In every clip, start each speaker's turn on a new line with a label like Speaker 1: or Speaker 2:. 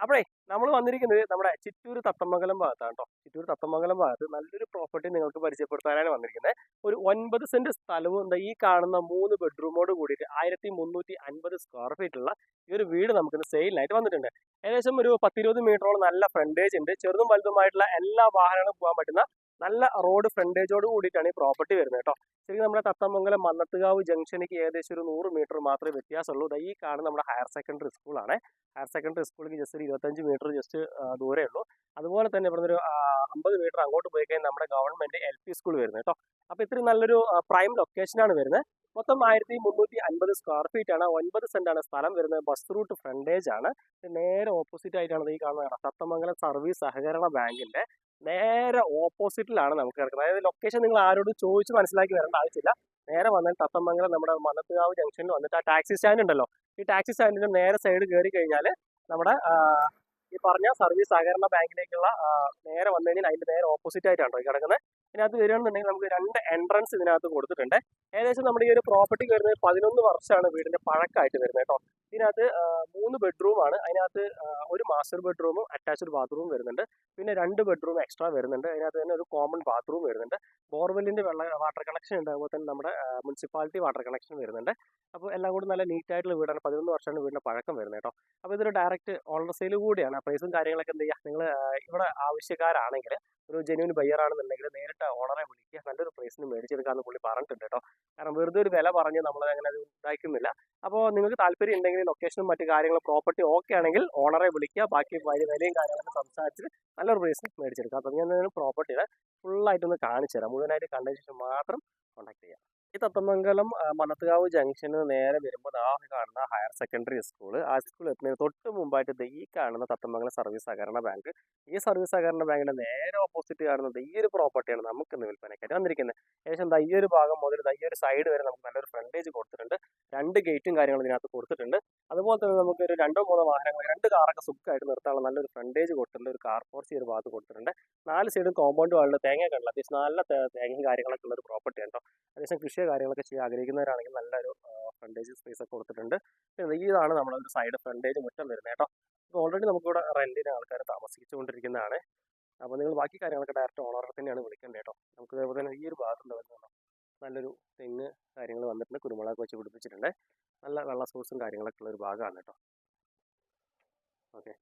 Speaker 1: അപ്പോഴേ നമ്മൾ വന്നിരിക്കുന്നത് നമ്മുടെ ചിറ്റൂർ തത്തമംഗലം ഭാഗത്താണ് കേട്ടോ ചിറ്റൂർ തത്തമംഗലം ഭാഗത്ത് നല്ലൊരു പ്രോപ്പർട്ടി നിങ്ങൾക്ക് പരിചയപ്പെടുത്താനാണ് വന്നിരിക്കുന്നത്. ഒരു ഒൻപത് സെന്റ് സ്ഥലവും എന്താ ഈ കാണുന്ന മൂന്ന് ബെഡ്റൂമോട് കൂടിയിട്ട് ആയിരത്തി മുന്നൂറ്റി അൻപത് സ്ക്വയർ ഫീറ്റുള്ള ഈ ഒരു വീട് നമുക്കിന്ന് സെയിലിനായിട്ട് വന്നിട്ടുണ്ട്. ഏകദേശം ഒരു പത്തിരുപത് മീറ്ററോളം നല്ല ഫ്രണ്ടേജ് ഉണ്ട്. ചെറുതും വലുതുമായിട്ടുള്ള എല്ലാ വാഹനങ്ങളും പോകാൻ പറ്റുന്ന നല്ല റോഡ് ഫ്രണ്ടേജോട് കൂടിയിട്ടാണ് ഈ പ്രോപ്പർട്ടി വരുന്നത് കേട്ടോ ശരിക്കും നമ്മുടെ തത്തമംഗലം മന്നത്തുകാവ് ജംഗ്ഷനിക്ക് ഏകദേശം ഒരു നൂറ് മീറ്റർ മാത്രമേ വ്യത്യാസമുള്ളൂ. ഈ കാണുന്ന നമ്മുടെ ഹയർ സെക്കൻഡറി സ്കൂളാണ് ഹയർ സെക്കൻഡറി സ്കൂളിലേക്ക് ജസ്റ്റ് ഒരു ഇരുപത്തഞ്ച് മീറ്റർ ജസ്റ്റ് ദൂരേ ഉള്ളൂ. അതുപോലെ തന്നെ ഇവിടുന്ന് ഒരു അമ്പത് മീറ്റർ അങ്ങോട്ട് പോയി കഴിഞ്ഞാൽ നമ്മുടെ ഗവൺമെന്റ് എൽ പി സ്കൂൾ വരുന്നത് കേട്ടോ അപ്പോൾ ഇത്രയും നല്ലൊരു പ്രൈം ലൊക്കേഷനാണ് വരുന്നത്. മൊത്തം ആയിരത്തി മുന്നൂറ്റി അൻപത് സ്ക്വയർ ഫീറ്റ് ആണ്. ഒൻപത് സെന്റ് ആണ് സ്ഥലം വരുന്നത്. ബസ് റൂട്ട് ഫ്രണ്ടേജ് ആണ്. നേരെ ഓപ്പോസിറ്റ് ആയിട്ടാണ് ഈ കാണുന്നത് തത്തമംഗലം സർവീസ് സഹകരണ ബാങ്കിന്റെ നേരെ ഓപ്പോസിറ്റിലാണ് നമുക്ക് കിടക്കുന്നത്. അതായത് ലൊക്കേഷൻ നിങ്ങൾ ആരോട് ചോദിച്ച് മനസ്സിലാക്കി വരേണ്ട ആവശ്യമില്ല. നേരെ വന്നാൽ തത്തമംഗലം നമ്മുടെ മലത്തുകാവ് ജംഗ്ഷനിൽ വന്നിട്ട് ആ ടാക്സി സ്റ്റാൻഡ് ഉണ്ടല്ലോ. ഈ ടാക്സി സ്റ്റാൻഡിന്റെ നേരെ സൈഡ് കയറി കഴിഞ്ഞാൽ നമ്മുടെ ഈ പറഞ്ഞ സർവീസ് സഹകരണ ബാങ്കിലേക്കുള്ള നേരെ വന്നു കഴിഞ്ഞാൽ അതിന്റെ നേരെ ഓപ്പോസിറ്റ് ആയിട്ടാണ് കിടക്കുന്നത്. ഇതിനകത്ത് വരികയാണെന്നുണ്ടെങ്കിൽ നമുക്ക് രണ്ട് എൻട്രൻസ് ഇതിനകത്ത് കൊടുത്തിട്ടുണ്ട്. ഏകദേശം നമ്മുടെ ഈ ഒരു പ്രോപ്പർട്ടി വരുന്നത് പതിനൊന്ന് വർഷമാണ് വീടിന്റെ പഴക്കമായിട്ട് വരുന്നത് കേട്ടോ. ഇതിനകത്ത് മൂന്ന് ബെഡ്റൂം ആണ്. അതിനകത്ത് ഒരു മാസ്റ്റർ ബെഡ്റൂമും അറ്റാച്ച്ഡ് ബാത്റൂമും വരുന്നുണ്ട്. പിന്നെ രണ്ട് ബെഡ്റൂം എക്സ്ട്രാ വരുന്നുണ്ട്. അതിനകത്ത് തന്നെ ഒരു കോമൺ ബാത്റൂം വരുന്നുണ്ട്. ബോർവെല്ലിന്റെ വെള്ള വാട്ടർ കണക്ഷൻ ഉണ്ട് അതുപോലെ തന്നെ നമ്മുടെ മുനിസിപ്പാലിറ്റി വാട്ടർ കണക്ഷൻ വരുന്നുണ്ട്. അപ്പോൾ എല്ലാം കൂടി നല്ല നീറ്റായിട്ടുള്ള വീടാണ്. പതിനൊന്ന് വർഷമാണ് വീടിന്റെ പഴക്കം വരുന്നത് കേട്ടോ. അപ്പോൾ ഇതൊരു ഡയറക്റ്റ് ഓണർ സെയിൽ കൂടിയാണ്. പ്രൈസും കാര്യങ്ങളൊക്കെ എന്ത് ചെയ്യുക നിങ്ങൾ ഇവിടെ ആവശ്യക്കാരാണെങ്കിൽ ഒരു ജെന്യൂൻ ബയ്യർ ആണെന്നുണ്ടെങ്കിൽ നേരിട്ട് ഓണറെ വിളിക്കുക. നല്ലൊരു പ്രൈസിന് മേടിച്ചെടുക്കാമെന്ന് പുള്ളി പറഞ്ഞിട്ടുണ്ട് കേട്ടോ. കാരണം വെറുതെ ഒരു വില പറഞ്ഞ് നമ്മൾ അങ്ങനെ ഇതാക്കുന്നില്ല അപ്പോൾ നിങ്ങൾക്ക് താല്പര്യം ഉണ്ടെങ്കിൽ ലൊക്കേഷനും മറ്റു കാര്യങ്ങളും പ്രോപ്പർട്ടി ഓക്കെ ആണെങ്കിൽ ഓണറെ വിളിക്കുക. ബാക്കി വിലയും കാര്യങ്ങളൊക്കെ സംസാരിച്ച് നല്ലൊരു പ്രൈസിന് മേടിച്ചെടുക്കുക അപ്പം ഞാൻ പ്രോപ്പർട്ടിയുടെ ഫുള്ളായിട്ടൊന്ന് കാണിച്ചു തരാം മുഴുവനായിട്ട് കണ്ടതിന് ശേഷം മാത്രം കോൺടാക്ട് ചെയ്യാം. ഈ തത്തമംഗലം മണത്തുകാവ് ജംഗ്ഷന് നേരെ വരുമ്പോൾ ആ കാണുന്ന ഹയർ സെക്കൻഡറി സ്കൂൾ ആ സ്കൂൾ എത്തുന്നതിന് തൊട്ട് മുമ്പായിട്ട് ഈ കാണുന്ന തത്തമംഗലം സർവീസ് സഹകരണ ബാങ്ക് ഈ സർവീസ് സഹകരണ ബാങ്കിന്റെ നേരെ ഓപ്പോസിറ്റ് കാണുന്നത് ഈ ഒരു പ്രോപ്പർട്ടിയാണ് നമുക്ക് ഇന്ന് വിൽപ്പനയ്ക്കായിട്ട് വന്നിരിക്കുന്നത്. ഏകദേശം ഈ ഒരു ഭാഗം മുതൽ ഈ ഒരു സൈഡ് വരെ നമുക്ക് നല്ലൊരു ഫ്രണ്ടേജ് കൊടുത്തിട്ടുണ്ട്. രണ്ട് ഗേറ്റും കാര്യങ്ങളും ഇതിനകത്ത് കൊടുത്തിട്ടുണ്ട്. അതുപോലെ തന്നെ നമുക്ക് ഒരു രണ്ടോ മൂന്നോ വാഹനങ്ങൾ രണ്ട് കാറൊക്കെ സുഖമായിട്ട് നിർത്താനുള്ള നല്ലൊരു ഫ്രണ്ടേജ് കൊടുത്തിട്ടുണ്ട്. ഒരു കാർ പോർച്ച് ഒരു ഭാഗത്ത് കൊടുത്തിട്ടുണ്ട്. നാല് സൈഡും കോമ്പൗണ്ട് വാളിൽ തേങ്ങ കണ്ടില്ല അത്യാവശ്യം നല്ല തേങ്ങയും കാര്യങ്ങളൊക്കെ ഉള്ള ഒരു പ്രോപ്പർട്ടി കേട്ടോ അത്യാവശ്യം കൃഷിയോ കാര്യങ്ങളൊക്കെ ചെയ്യാൻ ആഗ്രഹിക്കുന്നവരാണെങ്കിൽ നല്ലൊരു ഫ്രണ്ടേജ് സ്പേസ് ഒക്കെ കൊടുത്തിട്ടുണ്ട്. ഇതാണ് നമ്മുടെ ഒരു സൈഡ് ഫ്രണ്ടേജ് മുറ്റം വരുന്നത് കേട്ടോ. അപ്പോൾ ഓൾറെഡി നമുക്കിവിടെ റെന്റിന് ആൾക്കാർ താമസിച്ചുകൊണ്ടിരിക്കുന്നതാണ്. അപ്പോൾ നിങ്ങൾ ബാക്കി കാര്യങ്ങളൊക്കെ ഡയറക്റ്റ് ഓണറെ തന്നെയാണ് വിളിക്കേണ്ടത് കേട്ടോ. നമുക്ക് അതേപോലെ തന്നെ ഈ ഒരു ഭാഗത്തുണ്ട് നല്ലൊരു തെങ്ങ് കാര്യങ്ങൾ വന്നിട്ടുണ്ട്. കുരുമുളക് വെച്ച് പിടിപ്പിച്ചിട്ടുണ്ട്. നല്ല വെള്ള സോഴ്സും കാര്യങ്ങളൊക്കെ ഉള്ള ഒരു ഭാഗമാണ് കേട്ടോ. ഓക്കെ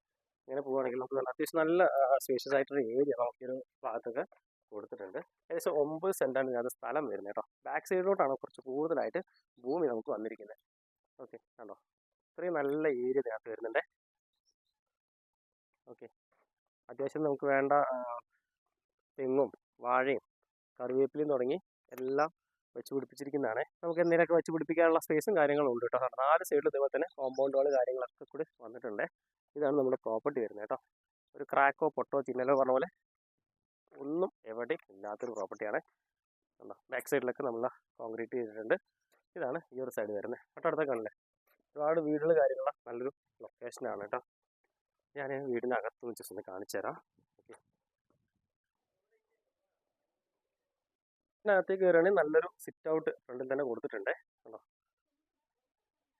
Speaker 1: ഇങ്ങനെ പോവുകയാണെങ്കിൽ നമുക്ക് നല്ല അത്യാവശ്യം നല്ല സ്പേഷ്യസ് ആയിട്ടൊരു ഏരിയ നമുക്കൊരു ഭാഗത്തൊക്കെ. കൊടുത്തിട്ടുണ്ട്. ഏകദേശം ഒമ്പത് സെന്റാണ് ഇതിനകത്ത് സ്ഥലം വരുന്നത് കേട്ടോ. ബാക്ക് സൈഡിലോട്ടാണ് കുറച്ച് കൂടുതലായിട്ട് ഭൂമി നമുക്ക് വന്നിരിക്കുന്നത്. ഓക്കെ കണ്ടോ? ഇത്രയും നല്ല ഏരിയ ഇതിനകത്ത് വരുന്നുണ്ട്. ഓക്കെ അത്യാവശ്യം നമുക്ക് വേണ്ട തെങ്ങും വാഴയും കറിവേപ്പിലയും തുടങ്ങി എല്ലാം വെച്ച് പിടിപ്പിച്ചിരിക്കുന്നതാണ്. നമുക്ക് എന്തെങ്കിലുമൊക്കെ വെച്ച് പിടിപ്പിക്കാനുള്ള സ്പേസും കാര്യങ്ങളും ഉണ്ട് കേട്ടോ. നാല് സൈഡിൽ ഇതുപോലെ തന്നെ കോമ്പൗണ്ടുകൾ കാര്യങ്ങളൊക്കെ കൂടി വന്നിട്ടുണ്ട്. ഇതാണ് നമ്മുടെ പ്രോപ്പർട്ടി വരുന്നത് കേട്ടോ. ഒരു ക്രാക്കോ പൊട്ടോ ചിന്നലോ പറഞ്ഞ പോലെ ഒന്നും എവിടെയും ഇല്ലാത്തൊരു പ്രോപ്പർട്ടിയാണ്. കണ്ടോ? ബാക്ക് സൈഡിലൊക്കെ നമ്മൾ കോൺക്രീറ്റ് ചെയ്തിട്ടുണ്ട്. ഇതാണ് ഈ ഒരു സൈഡ് വരുന്നത് തൊട്ടടുത്തൊക്കെ കണ്ടില്ലേ ഒരുപാട് വീടുകൾ കാര്യങ്ങളും നല്ലൊരു ലൊക്കേഷനാണ് കേട്ടോ. ഞാൻ വീടിന്റെ അകത്ത് ജസ്റ്റ് ഒന്ന് കാണിച്ചു തരാം. ഓക്കെ. ഇതിനകത്തേക്ക് നല്ലൊരു സിറ്റ് ഔട്ട് ഫ്രണ്ടിൽ തന്നെ കൊടുത്തിട്ടുണ്ട്. കണ്ടോ?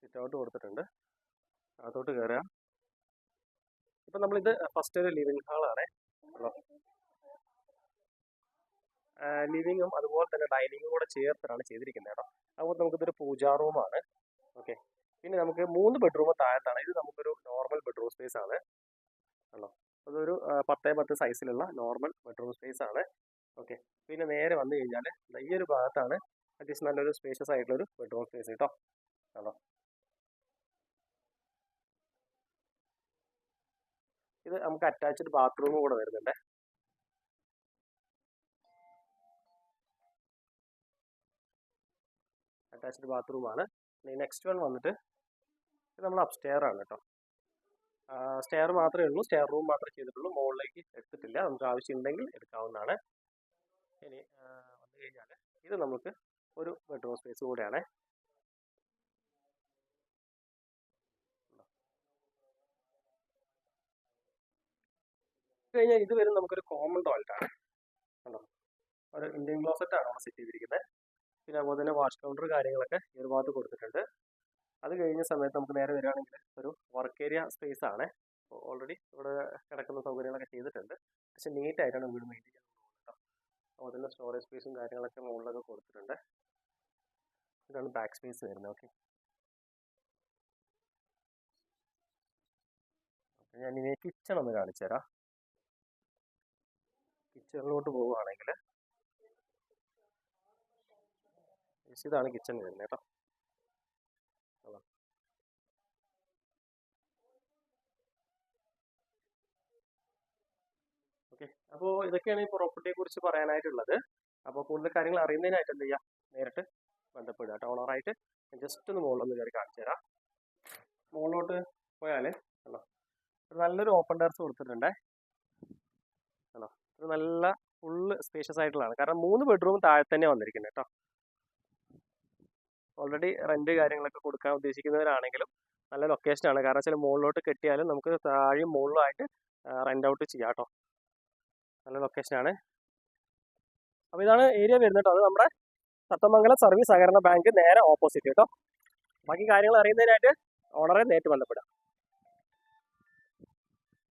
Speaker 1: സിറ്റ് ഔട്ട് കൊടുത്തിട്ടുണ്ട്. അകത്തോട്ട് കയറുക ഇപ്പം നമ്മളിത് ഫസ്റ്റ് ഒരു ലിവിങ് ഹാളാണ് ലിവിങ്ങും അതുപോലെ തന്നെ ഡൈനിങ്ങും കൂടെ ചേർത്തിട്ടാണ് ചെയ്തിരിക്കുന്നത് കേട്ടോ. അതുപോലെ നമുക്കിതൊരു പൂജാ റൂമാണ്. ഓക്കെ. പിന്നെ നമുക്ക് മൂന്ന് ബെഡ്റൂം താഴത്താണ്. ഇത് നമുക്കൊരു നോർമൽ ബെഡ്റൂം സ്പേസ് ആണ്. ആണോ? അതൊരു പത്തേ പത്ത് സൈസിലുള്ള നോർമൽ ബെഡ്റൂം സ്പേസ് ആണ്. ഓക്കെ. പിന്നെ നേരെ വന്നു കഴിഞ്ഞാൽ ഈ ഒരു ഭാഗത്താണ് അത്യാവശ്യം നല്ലൊരു സ്പേഷ്യസ് ആയിട്ടുള്ള ഒരു ബെഡ്റൂം സ്പേസ് കേട്ടോ. ആണോ? ഇത് നമുക്ക് അറ്റാച്ച്ഡ് ബാത്റൂം കൂടെ വരുന്നുണ്ട്. അറ്റാച്ച്ഡ് ബാത്റൂമാണ് നെക്സ്റ്റ് വൺ വന്നിട്ട് നമ്മൾ അപ്സ്റ്റെയർ ആണ് കേട്ടോ. സ്റ്റെയർ മാത്രമേ ഉള്ളൂ. സ്റ്റെയർ റൂം മാത്രമേ ചെയ്തിട്ടുള്ളൂ. മുകളിലേക്ക് എടുത്തിട്ടില്ല. നമുക്ക് ആവശ്യമുണ്ടെങ്കിൽ എടുക്കാവുന്നതാണ്. ഇനി വന്നു കഴിഞ്ഞാൽ ഇത് നമുക്ക് ഒരു ബെഡ്റൂം സ്പേസ് കൂടെയാണ്. കഴിഞ്ഞാൽ ഇത് വരും നമുക്കൊരു കോമൺ ടോയ്ലറ്റ് ആണ്. ഒരു ഇന്ത്യൻ ക്ലോസറ്റ് ആണ് അവിടെ സെറ്റ് ചെയ്തിരിക്കുന്നത്. പിന്നെ അതുപോലെ തന്നെ വാഷ് കൗണ്ടർ കാര്യങ്ങളൊക്കെ ഈ ഒരു ഭാഗത്ത് കൊടുത്തിട്ടുണ്ട്. അത് കഴിഞ്ഞ സമയത്ത് നമുക്ക് നേരെ വരികയാണെങ്കിൽ ഒരു വർക്ക് ഏരിയ സ്പേസ് ആണ്. ഓൾറെഡി ഇവിടെ കിടക്കുന്ന സൗകര്യങ്ങളൊക്കെ ചെയ്തിട്ടുണ്ട്. പക്ഷെ നീറ്റ് ആയിട്ടാണ് വീട് മെയിന്റെയിൻ ചെയ്യുന്നത് അതുപോലെ തന്നെ സ്റ്റോറേജ് സ്പേസും കാര്യങ്ങളൊക്കെ മുകളിലൊക്കെ കൊടുത്തിട്ടുണ്ട്. ഇതാണ് ബാക്ക് സ്പേസ് വരുന്നത്. ഓക്കെ ഇനി കിച്ചൺ ഒന്ന് കാണിച്ചു തരാം കിച്ചണിലോട്ട് പോവുകയാണെങ്കിൽ ഇതാണ് കിച്ചൺ വരുന്നത് കേട്ടോ. ഓക്കെ. അപ്പോൾ ഇതൊക്കെയാണ് ഈ പ്രോപ്പർട്ടിയെ കുറിച്ച് പറയാനായിട്ടുള്ളത്. അപ്പോൾ കൂടുതൽ കാര്യങ്ങൾ അറിയുന്നതിനായിട്ട് എന്ത് ചെയ്യാം? നേരിട്ട് ബന്ധപ്പെടുക കേട്ടോ ഓണറായിട്ട് ജസ്റ്റ് ഒന്ന് മുകളിലൊന്ന് കയറി കാണിച്ചു തരാം. മുകളിലോട്ട് പോയാൽ കണ്ടോ? നല്ലൊരു ഓപ്പൺ ടെറസ് കൊടുത്തിട്ടുണ്ടേ. അല്ലോ നല്ല ഫുള്ള് സ്പേഷ്യസ് ആയിട്ടുള്ളതാണ്. കാരണം മൂന്ന് ബെഡ്റൂം താഴെ തന്നെ വന്നിരിക്കുന്നത് കേട്ടോ. ഓൾറെഡി റെന്റ് കാര്യങ്ങളൊക്കെ കൊടുക്കാൻ ഉദ്ദേശിക്കുന്നവരാണെങ്കിലും നല്ല ലൊക്കേഷൻ ആണ്. കാരണം വെച്ചാൽ മുകളിലോട്ട് കെട്ടിയാലും നമുക്ക് താഴെയും മുകളിലും ആയിട്ട് റെന്റ് ഔട്ട് ചെയ്യാം കേട്ടോ നല്ല ലൊക്കേഷനാണ് അപ്പോൾ ഇതാണ് ഏരിയ വരുന്നത് കേട്ടോ അത് നമ്മുടെ സത്തമംഗലം സർവീസ് സഹകരണ ബാങ്ക് നേരെ ഓപ്പോസിറ്റ് കേട്ടോ ബാക്കി കാര്യങ്ങൾ അറിയുന്നതിനായിട്ട് ഓണറെ നേരിട്ട് ബന്ധപ്പെടുക.